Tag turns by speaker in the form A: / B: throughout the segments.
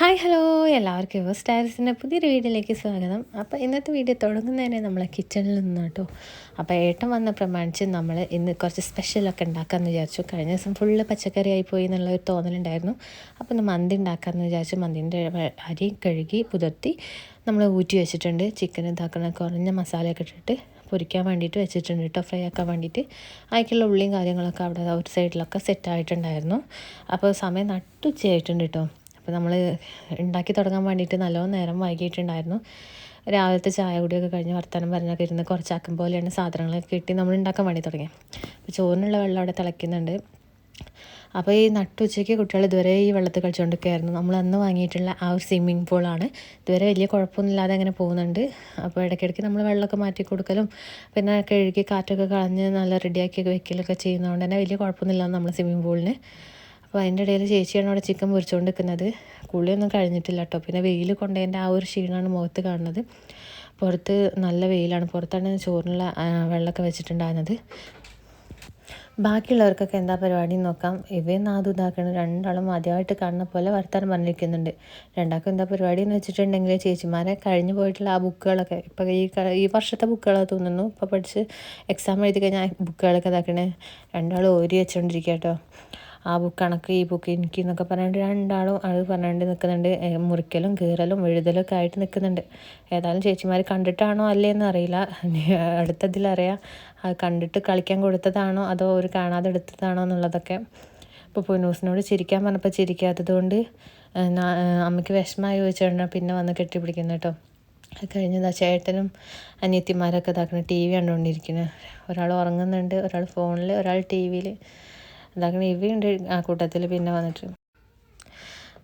A: Hi hello. എല്ലാവർക്കും യുവ സ്റ്റാരസിന്റെ പുതിയൊരു വീഡിയോയിലേക്ക് സ്വാഗതം. അപ്പോൾ ഇന്നത്തെ വീഡിയോ തുടങ്ങുന്നതിന് നമ്മളെ കിച്ചണിൽ നിന്ന് കേട്ടോ. അപ്പോൾ ഏട്ടൻ വന്ന പ്രമാണിച്ച് നമ്മൾ ഇന്ന് കുറച്ച് സ്പെഷ്യലൊക്കെ ഉണ്ടാക്കാമെന്ന് വിചാരിച്ചു. കഴിഞ്ഞ ദിവസം ഫുള്ള് പച്ചക്കറി ആയി പോയി എന്നുള്ള ഒരു തോന്നലുണ്ടായിരുന്നു. അപ്പോൾ ഒന്ന് മന്തി ഉണ്ടാക്കാമെന്ന് വിചാരിച്ചു. മന്തിന്റെ അരി കഴുകി പുതിർത്തി നമ്മൾ ഊറ്റി വെച്ചിട്ടുണ്ട്. ചിക്കൻ ഇതാക്കുന്ന കുറഞ്ഞ മസാലയൊക്കെ ഇട്ടിട്ട് പൊരിക്കാൻ വേണ്ടിയിട്ട് വെച്ചിട്ടുണ്ട് കേട്ടോ. ഫ്രൈ ആക്കാൻ വേണ്ടിയിട്ട്. അതിലേക്കുള്ള ഉള്ളിയും കാര്യങ്ങളൊക്കെ അവിടെ ഒരു സൈഡിലൊക്കെ സെറ്റ് ആയിട്ടുണ്ടായിരുന്നു. അപ്പോൾ സമയം നട്ടുച്ചയായിട്ടുണ്ട് കേട്ടോ. അപ്പോൾ നമ്മൾ ഉണ്ടാക്കി തുടങ്ങാൻ വേണ്ടിയിട്ട് നല്ലോണം നേരം വൈകിയിട്ടുണ്ടായിരുന്നു. രാവിലത്തെ ചായ കുടിയൊക്കെ കഴിഞ്ഞ് വർത്തമാനം പറഞ്ഞൊക്കെ ഇരുന്ന് കുറച്ചാക്കും പോലെയാണ് സാധനങ്ങളൊക്കെ കിട്ടി നമ്മൾ ഉണ്ടാക്കാൻ വേണ്ടി തുടങ്ങി. അപ്പോൾ ചോറിനുള്ള വെള്ളം അവിടെ തിളയ്ക്കുന്നുണ്ട്. അപ്പോൾ ഈ നട്ടുച്ചയ്ക്ക് കുട്ടികൾ ഇതുവരെ ഈ വെള്ളത്തിൽ കളിച്ചുകൊണ്ടിരിക്കുകയായിരുന്നു. നമ്മൾ അന്ന് വാങ്ങിയിട്ടുള്ള ആ ഒരു സ്വിമ്മിങ് പൂളാണ് ഇതുവരെ വലിയ കുഴപ്പമൊന്നുമില്ലാതെ അങ്ങനെ പോകുന്നുണ്ട്. അപ്പോൾ ഇടയ്ക്കിടയ്ക്ക് നമ്മൾ വെള്ളമൊക്കെ മാറ്റി കൊടുക്കലും പിന്നെ കഴുകി കാറ്റൊക്കെ കളഞ്ഞ് നല്ല റെഡിയാക്കി വെക്കലൊക്കെ ചെയ്യുന്നതുകൊണ്ട് തന്നെ വലിയ കുഴപ്പമൊന്നുമില്ലാതെ നമ്മൾ സ്വിമ്മിങ് പൂളിന് അപ്പോൾ അതിന്റെ ഇടയിൽ ചേച്ചിയാണ് അവിടെ ചിക്കൻ പൊരിച്ചുകൊണ്ട് നിൽക്കുന്നത് കുളിയൊന്നും കഴിഞ്ഞിട്ടില്ല കേട്ടോ. പിന്നെ വെയിൽ കൊണ്ടതിന്റെ ആ ഒരു ക്ഷീണമാണ് മുഖത്ത് കാണുന്നത്. പുറത്ത് നല്ല വെയിലാണ്. പുറത്താണ് ചോറിനുള്ള വെള്ളമൊക്കെ വെച്ചിട്ടുണ്ടായിരുന്നത്. ബാക്കിയുള്ളവർക്കൊക്കെ എന്താ പരിപാടി നോക്കാം. ഇവയും നാദു ഇതാക്കണം രണ്ടാളും ആദ്യമായിട്ട് കാണുന്ന പോലെ വർത്താനം പറഞ്ഞിരിക്കുന്നുണ്ട്. രണ്ടാൾക്കും എന്താ പരിപാടി എന്ന് വെച്ചിട്ടുണ്ടെങ്കിൽ ചേച്ചിമാരെ കഴിഞ്ഞു പോയിട്ടുള്ള ആ ബുക്കുകളൊക്കെ ഇപ്പോൾ ഈ ഈ വർഷത്തെ ബുക്കുകളാണ് തോന്നുന്നു. ഇപ്പോൾ പഠിച്ച് എക്സാം എഴുതി കഴിഞ്ഞാൽ ബുക്കുകളൊക്കെ ഇതാക്കണേ. രണ്ടാളും ഓരി വെച്ചുകൊണ്ടിരിക്കുക കേട്ടോ. ആ ബുക്ക് കണക്ക് ഈ ബുക്ക് എനിക്ക് എന്നൊക്കെ പറഞ്ഞിട്ട് രണ്ടാളും അത് പറഞ്ഞുകൊണ്ട് നിൽക്കുന്നുണ്ട്. മുറിക്കലും കീറലും എഴുതലും ഒക്കെ ആയിട്ട് നിൽക്കുന്നുണ്ട്. ഏതായാലും ചേച്ചിമാർ കണ്ടിട്ടാണോ അല്ലേന്ന് അറിയില്ല. അടുത്തതിലറിയാം. അത് കണ്ടിട്ട് കളിക്കാൻ കൊടുത്തതാണോ അതോ ഒരു കാണാതെ എടുത്തതാണോ എന്നുള്ളതൊക്കെ ഇപ്പോൾ പൊന്നൂസിനോട് ചിരിക്കാൻ പറഞ്ഞപ്പോൾ ചിരിക്കാത്തത് കൊണ്ട് അമ്മയ്ക്ക് വിഷമമായി ചോദിച്ചാൽ പിന്നെ വന്ന് കെട്ടിപ്പിടിക്കുന്നു കേട്ടോ. അത് കഴിഞ്ഞതാ ചേട്ടനും അനിയത്തിമാരൊക്കെ ഇതാക്കണം ടി വി കണ്ടുകൊണ്ടിരിക്കുന്നത് ഒരാൾ ഉറങ്ങുന്നുണ്ട് ഒരാൾ ഫോണിൽ ഒരാൾ ടി വിയിൽ അതാക്കണം ഇവയുണ്ട് ആ കൂട്ടത്തിൽ പിന്നെ വന്നിട്ട്.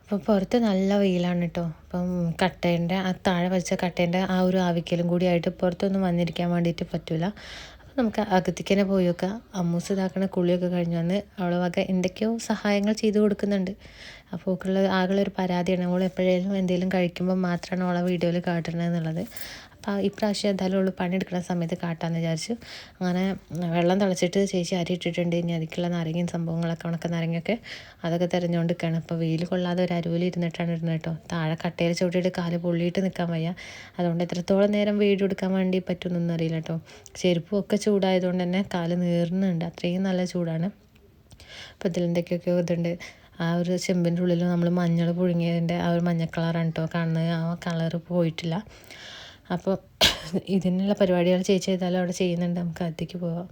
A: അപ്പോൾ പുറത്ത് നല്ല വെയിലാണ് കേട്ടോ അപ്പം കട്ടേന്റെ ആ താഴെ വെച്ച കട്ടേന്റെ ആ ഒരു ആവിക്കലും കൂടി ആയിട്ട് പുറത്തൊന്നും വന്നിരിക്കാൻ വേണ്ടിയിട്ട് പറ്റില്ല അപ്പോൾ നമുക്ക് അകത്തേക്ക് പോയി നോക്കാം. അമ്മൂസ് ഇതാക്കണ കുളിയൊക്കെ കഴിഞ്ഞ് വന്ന് അവളെ വക എന്തൊക്കെയോ സഹായങ്ങൾ ചെയ്തു കൊടുക്കുന്നുണ്ട്. അപ്പോൾ ഓക്കുള്ള ആകെ ഒരു പരാതിയാണ്. അവൾ എപ്പോഴേലും എന്തെങ്കിലും കഴിക്കുമ്പോൾ മാത്രമാണ് അവളെ വീഡിയോയിൽ കാട്ടണത് എന്നുള്ളത്. ഇപ്രാവശ്യം എന്തായാലും ഉള്ളു പണിയെടുക്കുന്ന സമയത്ത് കാട്ടാമെന്ന് വിചാരിച്ചു. അങ്ങനെ വെള്ളം തിളച്ചിട്ട് ചേച്ചി അരി ഇട്ടിട്ടുണ്ട്. ഇനി അതിക്കുള്ള നാരങ്ങയും സംഭവങ്ങളൊക്കെ ഉണക്ക നാരങ്ങയൊക്കെ അതൊക്കെ തിരഞ്ഞുകൊണ്ട് നിൽക്കുകയാണ് അപ്പോൾ വെയിൽ കൊള്ളാതെ ഒരു അരുവിൽ ഇരുന്നിട്ടാണ് ഇരുന്നത് കേട്ടോ. താഴെ കട്ടയിൽ ചവിട്ടിയിട്ട് കാൽ പൊള്ളിയിട്ട് നിൽക്കാൻ വയ്യ. അതുകൊണ്ട് എത്രത്തോളം നേരം വീട് എടുക്കാൻ വേണ്ടി പറ്റുമെന്നൊന്നും അറിയില്ല കേട്ടോ. ചെരുപ്പും ഒക്കെ ചൂടായതുകൊണ്ട് തന്നെ കാൽ നീറുന്നുണ്ട്. അത്രയും നല്ല ചൂടാണ്. അപ്പോൾ ഇതിലെന്തൊക്കെയൊക്കെയോ ഇതുണ്ട്. ആ ഒരു ചെമ്പിന്റെ ഉള്ളിൽ നമ്മൾ മഞ്ഞൾ പുഴുങ്ങിയതിന്റെ ആ ഒരു മഞ്ഞ കളറാണ് കേട്ടോ കാണുന്നത്. ആ കളർ പോയിട്ടില്ല. അപ്പോൾ ഇതിനുള്ള പരിപാടികൾ ചേച്ചി ചെയ്താലും അവിടെ ചെയ്യുന്നുണ്ട്. നമുക്ക് അതിലേക്ക് പോവാം.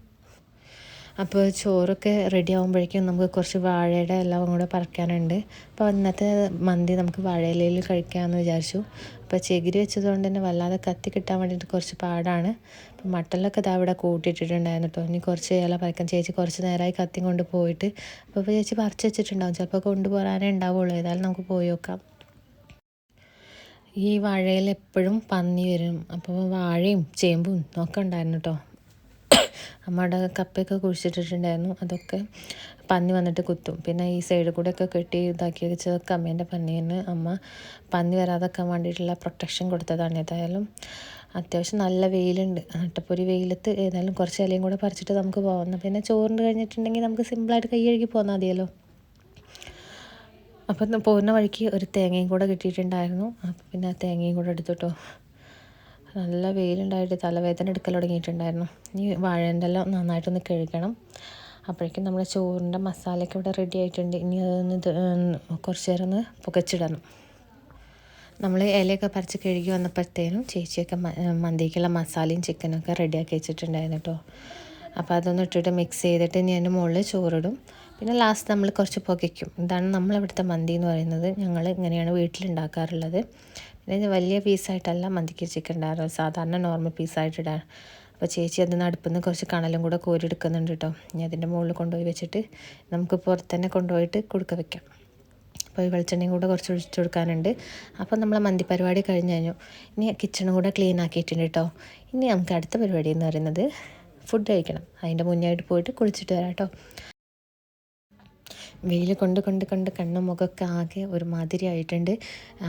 A: അപ്പോൾ ചോറൊക്കെ റെഡി ആകുമ്പോഴേക്കും നമുക്ക് കുറച്ച് വാഴയുടെ എല്ലാം കൂടെ പറിക്കാനുണ്ട്. അപ്പോൾ ഇന്നത്തെ മന്തി നമുക്ക് വാഴയിലയിൽ കഴിക്കാമെന്ന് വിചാരിച്ചു. അപ്പോൾ ചെകിരി വെച്ചതുകൊണ്ട് തന്നെ വല്ലാതെ കത്തി കിട്ടാൻ വേണ്ടിയിട്ട് കുറച്ച് പാടാണ്. അപ്പോൾ മട്ടലൊക്കെ ഇതാ ഇവിടെ കൂട്ടിയിട്ടിട്ടുണ്ടായിരുന്നു കേട്ടോ ഇനി കുറച്ച് ഇല പറിക്കാൻ ചേച്ചി കുറച്ച് നേരമായി കത്തി കൊണ്ട് പോയിട്ട്. അപ്പോൾ ചേച്ചി പറിച്ച് വെച്ചിട്ടുണ്ടാവും. ചിലപ്പോൾ കൊണ്ടുപോകാനേ ഉണ്ടാവുള്ളൂ. ഏതായാലും നമുക്ക് പോയി നോക്കാം. ഈ വാഴയിൽ എപ്പോഴും പന്നി വരും. അപ്പോൾ വാഴയും ചേമ്പും ഒക്കെ ഉണ്ടായിരുന്നു കേട്ടോ അമ്മയുടെ കപ്പയൊക്കെ കുഴിച്ചിട്ടിട്ടുണ്ടായിരുന്നു. അതൊക്കെ പന്നി വന്നിട്ട് കുത്തും. പിന്നെ ഈ സൈഡിൽ കൂടെ ഒക്കെ കെട്ടി ഇതാക്കി വെച്ചതൊക്കെ അമ്മേന്റെ പന്നീന് അമ്മ പന്നി വരാതെക്കാൻ വേണ്ടിയിട്ടുള്ള പ്രൊട്ടക്ഷൻ കൊടുത്തതാണ്. ഏതായാലും അത്യാവശ്യം നല്ല വെയിലുണ്ട്. അട്ടപ്പൊരി വെയിലത്ത് ഏതായാലും കുറച്ച് ഇലയും കൂടെ പറിച്ചിട്ട് നമുക്ക് പോകാം പിന്നെ ചോറിന് കഴിഞ്ഞിട്ടുണ്ടെങ്കിൽ നമുക്ക് സിമ്പിളായിട്ട് കൈ കഴുകി പോന്നാൽ മതിയല്ലോ. അപ്പം പോകുന്ന വഴിക്ക് ഒരു തേങ്ങയും കൂടെ കിട്ടിയിട്ടുണ്ടായിരുന്നു. അപ്പം പിന്നെ ആ തേങ്ങയും കൂടെ എടുത്തിട്ടോ. നല്ല വെയിലുണ്ടായിട്ട് തലവേദന എടുക്കൽ തുടങ്ങിയിട്ടുണ്ടായിരുന്നു. ഈ വാഴേന്റെ എല്ലാം നന്നായിട്ടൊന്ന് കഴുകണം. അപ്പോഴേക്കും നമ്മുടെ ചോറിന്റെ മസാലയൊക്കെ ഇവിടെ റെഡി ആയിട്ടുണ്ട്. ഇനി അതൊന്ന് കുറച്ച് നേരം ഒന്ന് പുകച്ചിടണം. നമ്മൾ ഇലയൊക്കെ പറിച്ച് കഴുകി വന്നപ്പോഴത്തേനും ചേച്ചിയൊക്കെ മന്തിക്കുള്ള മസാലയും ചിക്കനൊക്കെ റെഡിയാക്കി വെച്ചിട്ടുണ്ടായിരുന്നു കേട്ടോ. അപ്പോൾ അതൊന്ന് ഇട്ടിട്ട് മിക്സ് ചെയ്തിട്ട് ഇനി അതിന്റെ മുകളിൽ ചോറിടും. പിന്നെ ലാസ്റ്റ് നമ്മൾ കുറച്ച് പുകയ്ക്കും. ഇതാണ് നമ്മളിവിടുത്തെ മന്തി എന്ന് പറയുന്നത്. ഞങ്ങൾ ഇങ്ങനെയാണ് വീട്ടിലുണ്ടാക്കാറുള്ളത്. പിന്നെ വലിയ പീസായിട്ടല്ല മന്തിക്ക് ചിക്കൻ ഉണ്ടാകാറ് സാധാരണ നോർമൽ പീസായിട്ടിടാൻ അപ്പോൾ ചേച്ചി അതിന് അടുപ്പിൽ നിന്ന് കുറച്ച് കണലും കൂടെ കോരിയെടുക്കുന്നുണ്ട് കേട്ടോ ഇനി അതിന്റെ മുകളിൽ കൊണ്ടുപോയി വെച്ചിട്ട് നമുക്ക് പുറത്ത് തന്നെ കൊണ്ടുപോയിട്ട് കൊടുക്ക വെക്കാം. അപ്പോൾ ഈ വെളിച്ചെണ്ണയും കൂടെ കുറച്ച് ഒഴിച്ചു കൊടുക്കാനുണ്ട്. അപ്പോൾ നമ്മളെ മന്തി പരിപാടി കഴിഞ്ഞ് കഴിഞ്ഞു. ഇനി കിച്ചണും കൂടെ ക്ലീൻ ആക്കിയിട്ടുണ്ട് കേട്ടോ ഇനി നമുക്ക് അടുത്ത പരിപാടി എന്ന് പറയുന്നത് ഫുഡ് കഴിക്കണം. അതിന്റെ മുന്നായിട്ട് പോയിട്ട് കുളിച്ചിട്ട് വരാം കേട്ടോ വെയിൽ കൊണ്ട് കൊണ്ട് കൊണ്ട് കണ്ണ് മുഖമൊക്കെ ആകെ ഒരു മാതിരി ആയിട്ടുണ്ട്.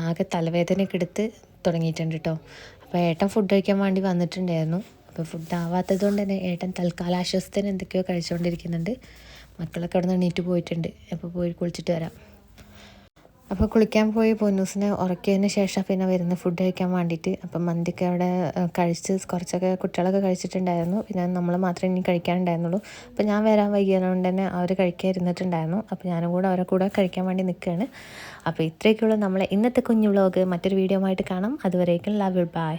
A: ആകെ തലവേദനയൊക്കെ എടുത്ത് തുടങ്ങിയിട്ടുണ്ട് കേട്ടോ അപ്പോൾ ഏട്ടൻ ഫുഡ് കഴിക്കാൻ വേണ്ടി വന്നിട്ടുണ്ടായിരുന്നു. അപ്പോൾ ഫുഡ് ആവാത്തത് കൊണ്ട് തന്നെ ഏട്ടൻ തൽക്കാല ആശ്വാസത്തിന് എന്തൊക്കെയോ കഴിച്ചുകൊണ്ടിരിക്കുന്നുണ്ട് മക്കളൊക്കെ അവിടെ നിന്ന് എണീറ്റ് പോയിട്ടുണ്ട്. അപ്പോൾ പോയി കുളിച്ചിട്ട് വരാം. അപ്പോൾ കുളിക്കാൻ പോയി പൊന്നൂസിനെ ഉറക്കിയതിന് ശേഷം പിന്നെ വരുന്ന ഫുഡ് കഴിക്കാൻ വേണ്ടിയിട്ട്. അപ്പം മന്തിക്ക് അവിടെ കഴിച്ച് കുറച്ചൊക്കെ കുട്ടികളൊക്കെ കഴിച്ചിട്ടുണ്ടായിരുന്നു. പിന്നെ നമ്മൾ മാത്രമേ ഇനി കഴിക്കാനുണ്ടായിരുന്നുള്ളൂ. അപ്പോൾ ഞാൻ വരാൻ വൈകിയതുകൊണ്ട് തന്നെ അവർ കഴിക്കാൻ ഇരുന്നിട്ടുണ്ടായിരുന്നു. അപ്പോൾ ഞാനും കൂടെ അവരെ കൂടെ കഴിക്കാൻ വേണ്ടി നിൽക്കുകയാണ്. അപ്പോൾ ഇത്രയൊക്കെയുള്ളൂ നമ്മളെ ഇന്നത്തെ കുഞ്ഞു വ്ളോഗ് മറ്റൊരു വീഡിയോ ആയിട്ട് കാണാം. അതുവരേക്കും ലവ് ബൈ